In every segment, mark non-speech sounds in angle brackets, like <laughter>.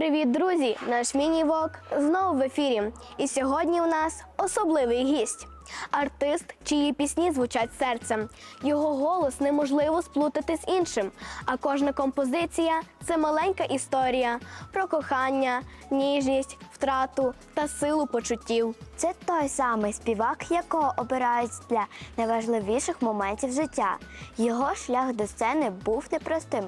Привіт, друзі! Наш міні-вок знову в ефірі. І сьогодні у нас особливий гість. Артист, чиї пісні звучать серцем. Його голос неможливо сплутати з іншим. А кожна композиція це маленька історія про кохання, ніжність, втрату та силу почуттів. Це той самий співак, якого обирають для найважливіших моментів життя. Його шлях до сцени був непростим,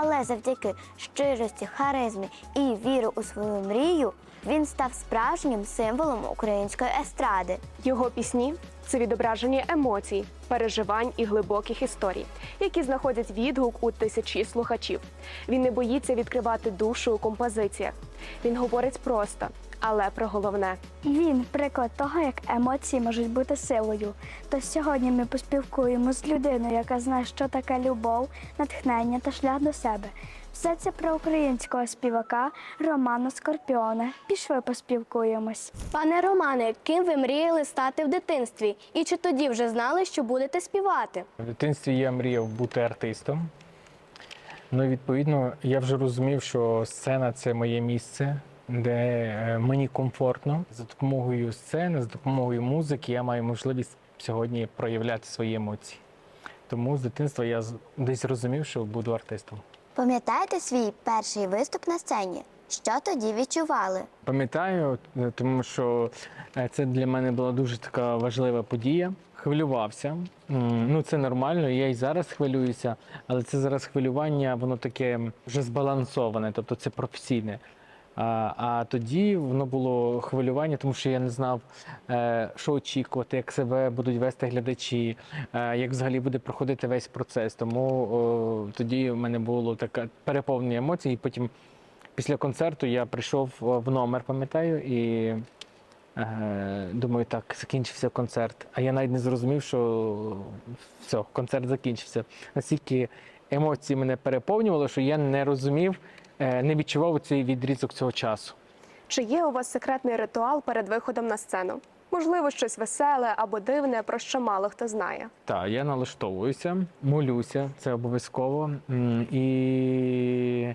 але завдяки щирості, харизмі і віру у свою мрію він став справжнім символом української естради. Його пісні це відображення емоцій, переживань і глибоких історій, які знаходять відгук у тисячі слухачів. Він не боїться відкривати душу у композиціях. Він говорить просто, але про головне. Він приклад того, як емоції можуть бути силою. То сьогодні ми поспілкуємо з людиною, яка знає, що таке любов, натхнення та шлях до себе. Все це про українського співака Романа Скорпіона. Пішли поспілкуємось. Пане Романе, ким ви мріяли стати в дитинстві? І чи тоді вже знали, що будете співати? В дитинстві я мріяв бути артистом. Ну, і, відповідно, я вже розумів, що сцена це моє місце, де е, мені комфортно. За допомогою сцени, за допомогою музики я маю можливість сьогодні проявляти свої емоції. Тому з дитинства я десь розумів, що буду артистом. Пам'ятаєте свій перший виступ на сцені? Що тоді відчували? Пам'ятаю, е, тому що е, це для мене була дуже така важлива подія. Хвилювався. Ну, це нормально, я і зараз хвилююся, але це зараз хвилювання, воно таке вже збалансоване, тобто це професійне. А, тоді воно було хвилювання, тому що я не знав, е, що очікувати, як себе будуть вести глядачі, е, як взагалі буде проходити весь процес. Тому тоді в мене було таке переповнення емоцій. І потім після концерту я прийшов в номер, пам'ятаю, і е, думаю, так, закінчився концерт. А я навіть не зрозумів, що все, концерт закінчився. Настільки емоції мене переповнювали, що я не розумів, е, не відчував цей відрізок цього часу. Чи є у вас секретний ритуал перед виходом на сцену? Можливо, щось веселе або дивне, про що мало хто знає. Так, я налаштовуюся, молюся, це обов'язково. І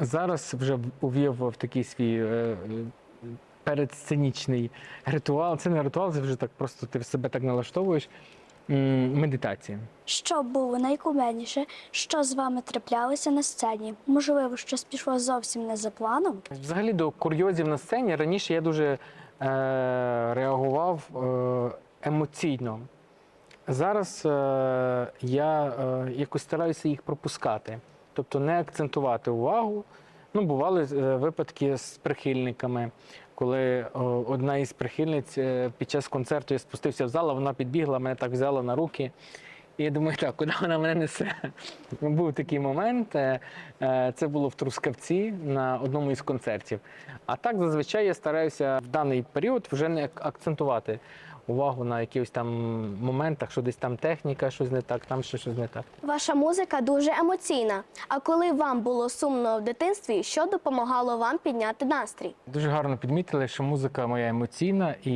зараз вже увів в такий свій е, е, передсценічний ритуал. Це не ритуал, це вже так просто ти себе так налаштовуєш. М, Медитація. Що було найкумедніше, що з вами траплялося на сцені? Можливо, щось пішло зовсім не за планом? Взагалі до курйозів на сцені раніше я дуже е, реагував е, емоційно. Зараз е, я е, якось стараюся їх пропускати, тобто не акцентувати увагу. Ну, бували е, випадки з прихильниками, коли одна із прихильниць е, під час концерту я спустився в зал, вона підбігла, мене так взяла на руки. І я думаю, так, куди вона мене несе? <laughs> Був такий момент. е, е, Це було в Трускавці на одному із концертів. А так зазвичай я стараюся в даний період вже не акцентувати увагу на якихось там моментах, що десь там техніка, щось не так, там ще щось не так. Ваша музика дуже емоційна. А коли вам було сумно в дитинстві, що допомагало вам підняти настрій? Дуже гарно підмітили, що музика моя емоційна, і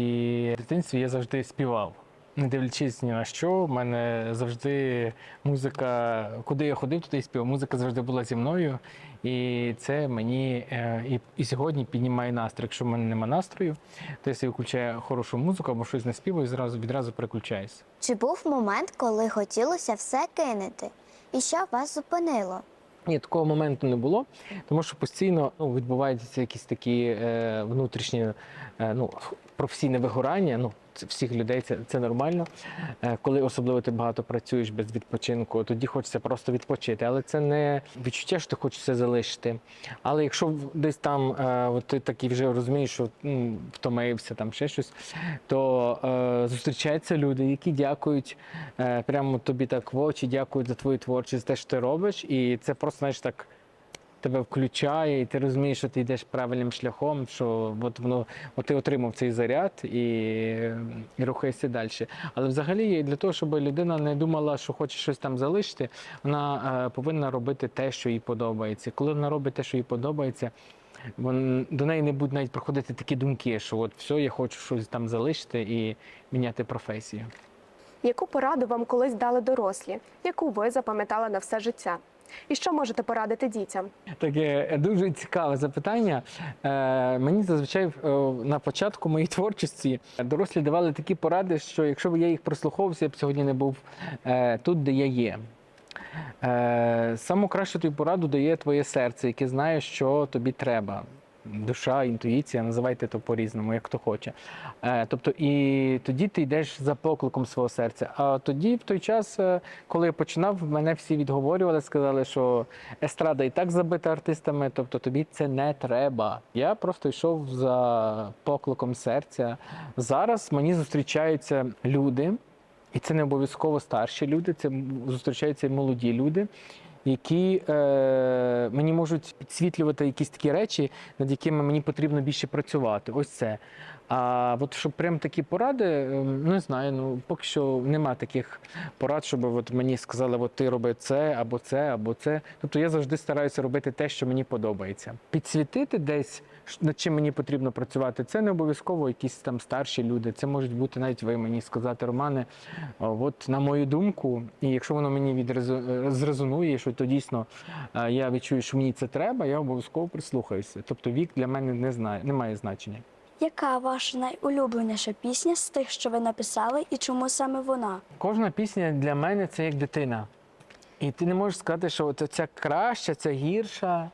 в дитинстві я завжди співав. Не дивлячись ні на що, в мене завжди музика, куди я ходив, туди і співав. Музика завжди була зі мною. І це мені е, і, і сьогодні піднімає настрій. Якщо в мене немає настрою, то я собі включаю хорошу музику або щось не співаю, зразу відразу переключаюся. Чи був момент, коли хотілося все кинути? І що вас зупинило? Ні, такого моменту не було, тому що постійно ну, відбуваються якісь такі е, внутрішні е, ну, професійне вигорання. Ну, всіх людей це, це нормально. Е, коли особливо ти багато працюєш без відпочинку, тоді хочеться просто відпочити. Але це не відчуття, що ти хочеш все залишити. Але якщо десь там е, от ти такий вже розумієш, що втомився, там ще щось, то е, зустрічаються люди, які дякують прямо тобі так в очі, дякують за твою творчість, за те, що ти робиш, і це просто знаєш так. Тебе включає, і ти розумієш, що ти йдеш правильним шляхом, що от воно от ти отримав цей заряд і, і рухаєшся далі. Але взагалі для того, щоб людина не думала, що хоче щось там залишити, вона е, повинна робити те, що їй подобається. Коли вона робить те, що їй подобається, вон, до неї не будуть навіть проходити такі думки, що от все, я хочу щось там залишити і міняти професію. Яку пораду вам колись дали дорослі, яку ви запам'ятали на все життя? І що можете порадити дітям? Таке дуже цікаве запитання. Е, мені зазвичай е, на початку моєї <laughs> творчості дорослі давали такі поради, що якщо б я їх прослуховувався, я б сьогодні не був е, тут, де я є. Е, саму кращу тобі пораду дає твоє серце, яке знає, що тобі треба. Душа, інтуїція, називайте то по-різному, як хто хоче. Е, тобто, і тоді ти йдеш за покликом свого серця. А тоді, в той час, е, коли я починав, мене всі відговорювали, сказали, що естрада і так забита артистами, тобто тобі це не треба. Я просто йшов за покликом серця. Зараз мені зустрічаються люди, і це не обов'язково старші люди, це зустрічаються і молоді люди, які е, мені можуть підсвітлювати якісь такі речі, над якими мені потрібно більше працювати. Ось це. А от щоб прям такі поради, ем, не знаю, ну поки що нема таких порад, щоб от мені сказали, от ти роби це, або це, або це. Тобто я завжди стараюся робити те, що мені подобається. Підсвітити десь, над чим мені потрібно працювати, це не обов'язково якісь там старші люди. Це можуть бути навіть ви мені сказати, Романе. От на мою думку, і якщо воно мені відрезу- е, зрезонує, що то дійсно е, я відчую, що мені це треба, я обов'язково прислухаюся. Тобто вік для мене не знає, не має значення. Яка ваша найулюбленіша пісня з тих, що ви написали, і чому саме вона? Кожна пісня для мене це як дитина. І ти не можеш сказати, що от ця краща, ця гірша,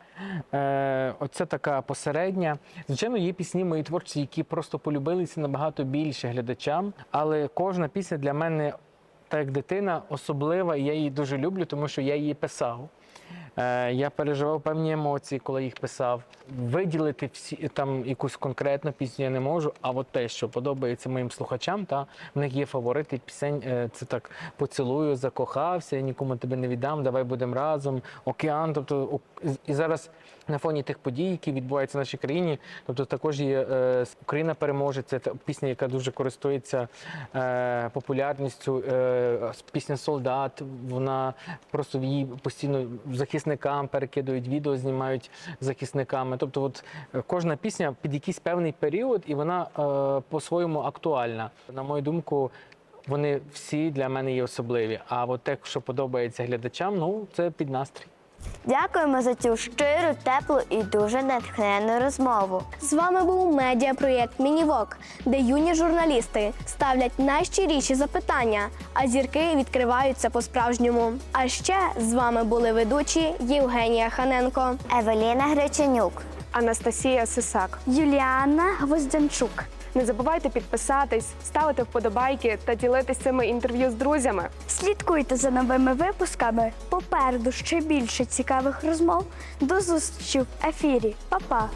е, оця така посередня. Звичайно, є пісні мої творчі, які просто полюбилися набагато більше глядачам, але кожна пісня для мене, так як дитина, особлива, і я її дуже люблю, тому що я її писав. Е, Я переживав певні емоції, коли їх писав. Виділити всі там якусь конкретну пісню я не можу. А от те, що подобається моїм слухачам, та в них є фаворити пісень. е, Це так поцілую, закохався, нікому тебе не віддам. Давай будемо разом. Океан. Тобто і зараз на фоні тих подій, які відбуваються в нашій країні, тобто також є е, Україна переможе. Це пісня, яка дуже користується популярністю. Пісня Солдат. Вона просто в її постійно захисникам перекидують відео, знімають захисниками. Тобто, от е, кожна пісня під якийсь певний період, і вона е, по-своєму актуальна. На мою думку. Вони всі для мене є особливі. А от те, що подобається глядачам, ну це під настрій. Дякуємо за цю щиру, теплу і дуже натхненну розмову. З вами був медіапроєкт Мінівок, де юні журналісти ставлять найщиріші запитання, а зірки відкриваються по-справжньому. А ще з вами були ведучі Євгенія Ханенко. Евеліна Греченюк. Анастасія Сисак. Юліанна Гвоздянчук. Не забувайте підписатись, ставити вподобайки та ділитись цими інтерв'ю з друзями. Слідкуйте за новими випусками. Попереду ще більше цікавих розмов. До зустрічі в ефірі. Па-па!